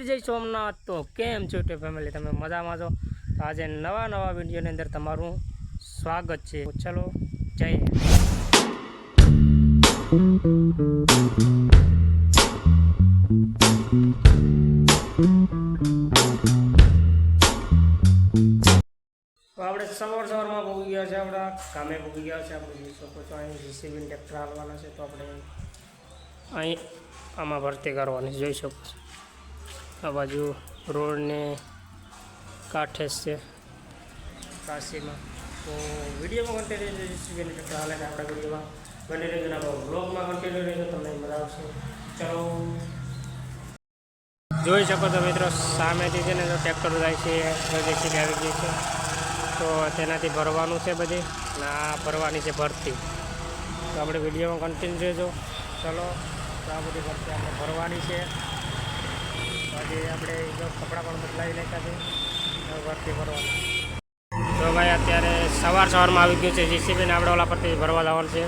મંદિર જય સોમનાથ. તો કેમ છો તે ફેમિલી તમે મજામાં છો? તો આજે નવા નવા વિડીયોની અંદર તમારું સ્વાગત છે. ચલો તો આપણે સવાર સવારમાં ભોગી ગયા છે આપણા. કામે ભોગી ગયા છે આપણે. જોઈ શકો છો અહીં જીસીબી ટ્રેક્ટર હાલવાના છે. તો આપણે અહીં આમાં ભરતી કરવાની જોઈ શકો છો. આ બાજુ રોડને કાંઠે છે. કાશીમાં. તો વિડીયોમાં કન્ટિન્યુ જીસીબીની ટ્રેક્ટર હાલે આપણા વિડીયોમાં. બની રહેજો આપણો બ્લોગમાં કન્ટિન્યુ રહેજો, તમને મજા આવશે. ચલો. જોઈ શકો તો મિત્રો, સામેથી છે ને તો ટ્રેક્ટર જાય છે જેસીબી આવી ગઈ છે. તો તેનાથી ભરવાનું છે બધી અને આ ભરવાની છે ભરતી. તો આપણે વિડીયોમાં કન્ટિન્યુ રહેજો ચલો. તો આ બધી ભરતી આપણે ભરવાની છે. હજી આપણે કપડાં પણ બદલાવી નાખ્યા છે, હવે ભરવાના તો ભાઈ, અત્યારે સવાર સવારમાં આવી ગયું છે, જીસીબીને આપણે ઓલા પરથી ભરવા જવાનું છે.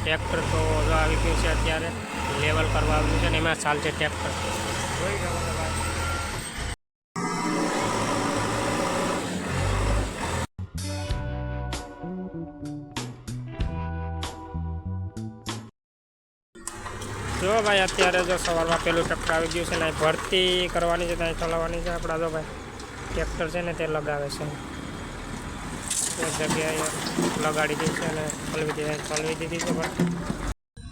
ટ્રેક્ટર તો આવી ગયું છે અત્યારે, લેવલ કરવા આવ્યું છે ને એમાં ચાલશે ટ્રેક્ટર. જો ભાઈ, અત્યારે જો સવારમાં પેલું ટ્રેક્ટર આવી ગયું છે ને ભરતી કરવાની છે, ત્યાં ચલાવવાની છે આપણા જો ભાઈ. ટ્રેક્ટર છે ને, તે લગાવે છે. એક જગ્યાએ લગાડી દીધી છે અને ચલવી દીધી ચલવી દીધી છે પણ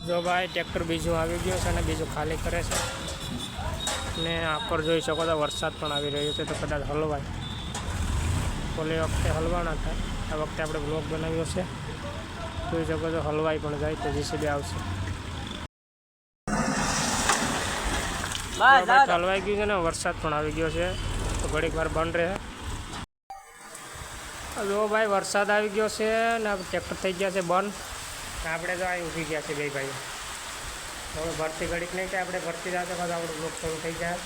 જો ભાઈ, ટ્રેક્ટર બીજું આવી ગયું છે અને બીજું ખાલી કરે છે. ને આ પર જોઈ શકો તો વરસાદ પણ આવી રહ્યો છે, તો કદાચ હલવાય. ઓલી વખતે હલવાના થાય આ વખતે આપણે બ્લોક બનાવ્યો છે. જોઈ શકો તો હલવાઈ પણ જાય, તો જીસીબી આવશે. તો હલવાઈ ગયું છે ને વરસાદ પણ આવી ગયો છે. તો ઘડીક વાર બંધ રહે. જો ભાઈ વરસાદ આવી ગયો છે ને ટ્રેક્ટર થઈ ગયા છે બંધ. આપણે તો અહીં ઊભી ગયા છે બે ભાઈ હવે ભરતી ઘડીક નહીં કે આપણે ભરતી જશે પછી આપણું બ્લોગ શરૂ થઈ જાય.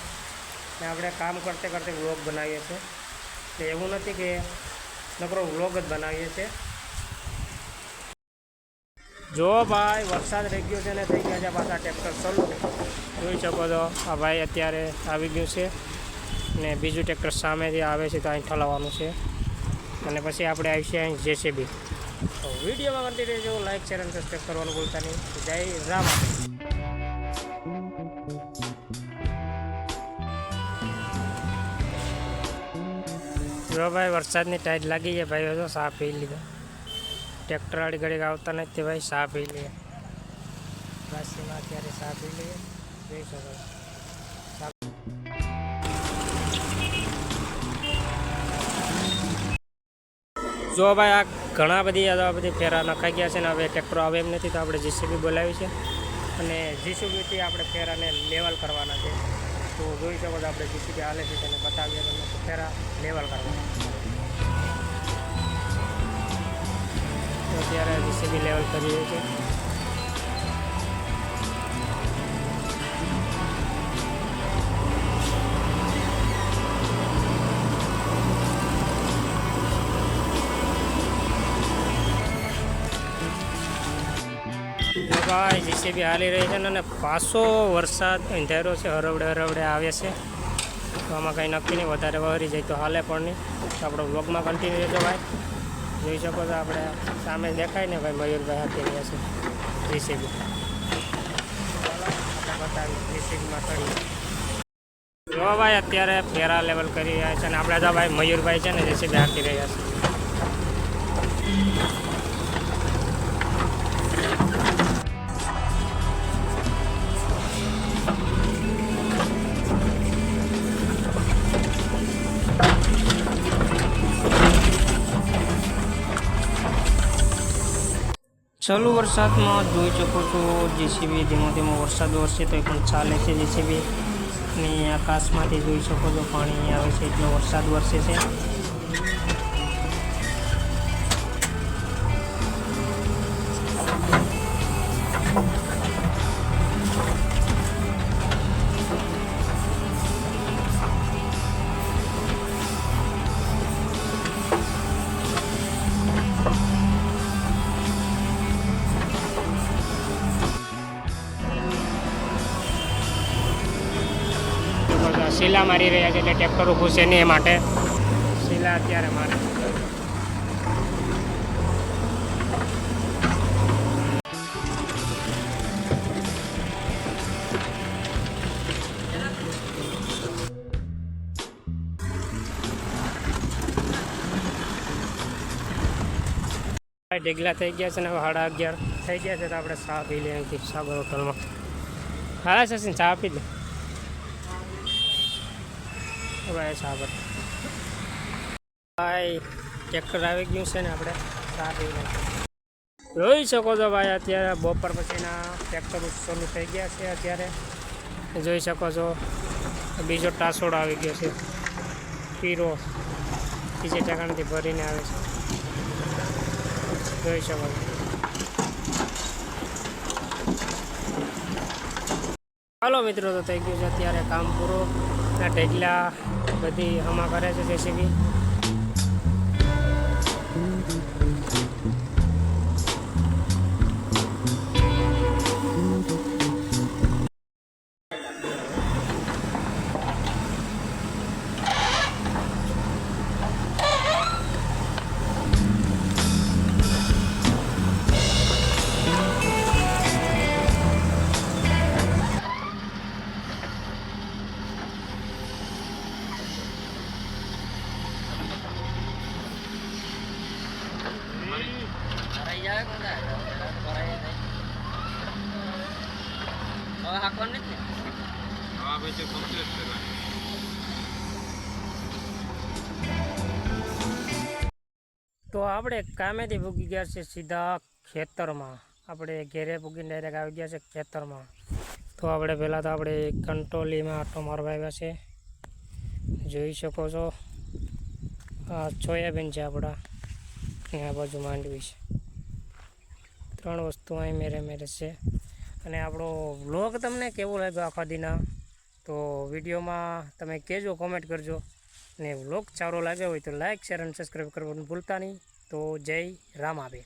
ને આપણે કામ કરતે કરતે બ્લોગ બનાવીએ છીએ. એટલે એવું નથી કે નકરો વ્લોગ જ બનાવીએ છીએ. જો ભાઈ, વરસાદ રહી ગયો છે ને થઈ ગયા છે પાછા ટ્રેક્ટર ચાલુ. જોઈ શકો છો, આ ભાઈ અત્યારે આવી ગયું છે. ને બીજું ટ્રેક્ટર સામેથી આવે છે, તો અહીં ઠલાવવાનું છે. અને પછી આપણે આવીશું અહીં જેસીબી તો વિડીયોમાં કરતી રહેજો લાઈક શેર અને સબસ્ક્રાઈબ કરવાનું ભૂલતા નહીં. જય રામ. જો ભાઈ, વરસાદની ટાઈટ લાગી છે ભાઈ હજુ સાફ પી લીધા. ટ્રેક્ટર વાળી ઘડીક આવતા નથી ભાઈ સા પી લઈએ અત્યારે સા લઈએ જોઈ શકો. જો ભાઈ આ ઘણા બધી આ બધી ફેરા નખાઈ ગયા છે ને હવે ટ્રેક્ટરો આવે એમ નથી તો આપણે જીસીબી બોલાવી છે. અને જીસીબીથી આપણે ફેરાને લેવલ કરવાના છે. તો જોઈ શકો તો આપણે જીસીબી હાલે છે તેને બતાવીએ તમને. ફેરા લેવલ કરવાના અત્યારે જીસીબી લેવલ કરી રહ્યું છે ભાઈ જીસીબી હાલી રહી છે અને પાછો વરસાદ, અંધેરો છે, હરવડે હરવડે આવે છે. તો આમાં કંઈ નક્કી નહીં, વધારે વહરી જાય તો હાલે પણ નહીં. તો આપણો વ્લોગમાં કન્ટિન્યુ રહેજો ભાઈ. જોઈ શકો છો આપણે. સામે દેખાય ને ભાઈ મયુરભાઈ હાથી રહ્યા છે. જીસીબી બતાવીએ જીસીબીમાં ચડી જો ભાઈ, અત્યારે ફેરા લેવલ કરી રહ્યા છે અને આપણે તો ભાઈ મયુરભાઈ છે ને જીસીબી હાકી રહ્યા છે. ચાલુ વરસાદમાં જોઈ શકો છો, જેસીબી ધીમો ધીમો વરસાદ વરસે તો પણ ચાલે છે જેસીબી. અને આકાશમાંથી જોઈ શકો છો, પાણી આવે છે, એટલો વરસાદ વરસે છે. શીલા મારી રહ્યા છે એટલે ટ્રેક્ટરો ઘૂસે નહીં એ માટે. શીલા અત્યારે મારે. ઢીગલા થઈ ગયા છે ને હવે સાડા અગિયાર. થઈ ગયા છે તો આપણે ચા પી લઈએ અહીંથી સાગર હોટલમાં. હા સચિન, ચા પી લે ભાઈ સાગર ભાઈ ટ્રેક્ટર આવી ગયું છે ને આપણે ચા જોઈ શકો છો ભાઈ, અત્યારે બપોર પછીના ટ્રેક્ટર શરૂ થઈ ગયા છે અત્યારે. જોઈ શકો છો, બીજો ટાસોડ આવી ગયો છે. પીરો બીજે ઠેકાણથી ભરીને આવે છે. જોઈ શકો છો. હાલો મિત્રો, તો થઈ ગયું છે અત્યારે કામ પૂરું. ટેકલા બધી હમા કરે છે જેસીબી તો આપણે કામેથી ભૂગી ગયા છે સીધા ખેતરમાં. આપણે ઘેરે ભૂગીને ડાયરેક્ટ આવી ગયા છે ખેતરમાં. તો આપણે પહેલાં તો આપણે કંટ્રોલીમાં આટો મારવા આવ્યા છે. જોઈ શકો છો. આ સોયાબીન છે આપણા. આ બાજુ માંડવી છે. ત્રણ વસ્તુ અહીં મેરે મેરે છે. અને આપણો વ્લોગ તમને કેવો લાગ્યો આખા દીના? તો વિડીયોમાં તમે કહેજો કોમેન્ટ કરજો. અને વ્લોગ સારો લાગ્યો હોય તો લાઇક શેર અને સબસ્ક્રાઈબ કરવાનું ભૂલતા નહીં. તો જય રામ આબે